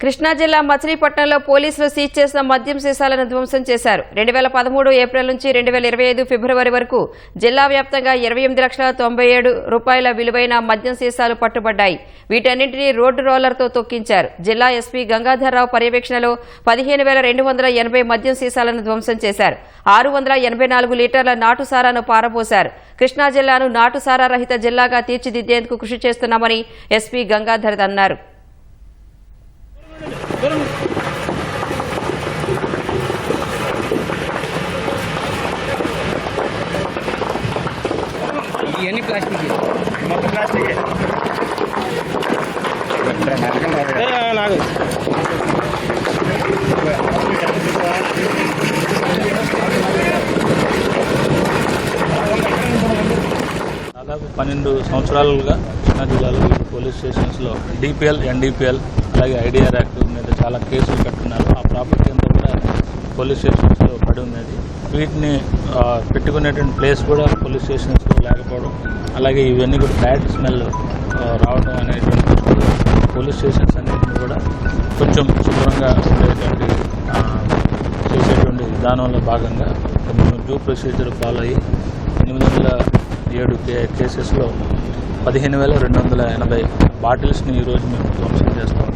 కృష్ణా జిల్లా మచిలీపట్నంలో పోలీసులు సీజ్ చేసిన మద్యం సీసాలను ధ్వంసం చేశారు. రెండు వేల పదమూడు ఏప్రిల్ నుంచి రెండు వేల ఇరవై ఐదు ఫిబ్రవరి వరకు జిల్లా వ్యాప్తంగా ఇరవై ఎనిమిది లక్షల తొంభై ఏడు రూపాయల విలువైన మద్యం సీసాలు పట్టుబడ్డాయి. వీటన్నింటినీ రోడ్డు రోలర్తో తొక్కించారు. జిల్లా ఎస్పీ గంగాధర్రావు పర్యవేక్షణలో పదిహేను వేల రెండు వందల ఎనభై మద్యం సీసాలను ధ్వంసం చేశారు. ఆరు వందల ఎనభై నాలుగు లీటర్ల నాటు సారాను పారబోశారు. కృష్ణా జిల్లాను నాటు సారా రహిత జిల్లాగా తీర్చిదిద్దేందుకు కృషి చేస్తున్నామని ఎస్పీ గంగాధర్ అన్నారు. ఇవన్నీ ప్లాస్టిక్? మొత్తం ప్లాస్టిక్. నాకు దాదాపు పన్నెండు సంవత్సరాలుగా కృష్ణా జిల్లాలో వివిధ పోలీస్ స్టేషన్స్లో డిపిఎల్ ఎన్డీపీఎల్ అలాగే ఐడిఆర్ యాక్ట్ మీద చాలా కేసులు కట్టున్నారు. ఆ ప్రాపర్టీ అంతా కూడా పోలీస్ స్టేషన్స్లో పడి ఉన్నది. వీటిని పెట్టుకునేటువంటి ప్లేస్ కూడా పోలీస్ స్టేషన్స్లో లేకపోవడం అలాగే ఇవన్నీ కూడా బ్యాడ్ స్మెల్ రావడం అనేటువంటి పోలీస్ స్టేషన్స్ అన్నింటినీ కూడా కొంచెం శుభ్రంగా ఉండేటువంటి చేసేటువంటి విధానంలో భాగంగా మేము డ్యూ ప్రొసీజర్ ఫాలో అయ్యి ఎనిమిది వందల ఏడు కే కేసెస్లో పదిహేను వేల రెండు వందల ఎనభై బాటిల్స్ని ఈరోజు మేము ధ్వంసం చేస్తాం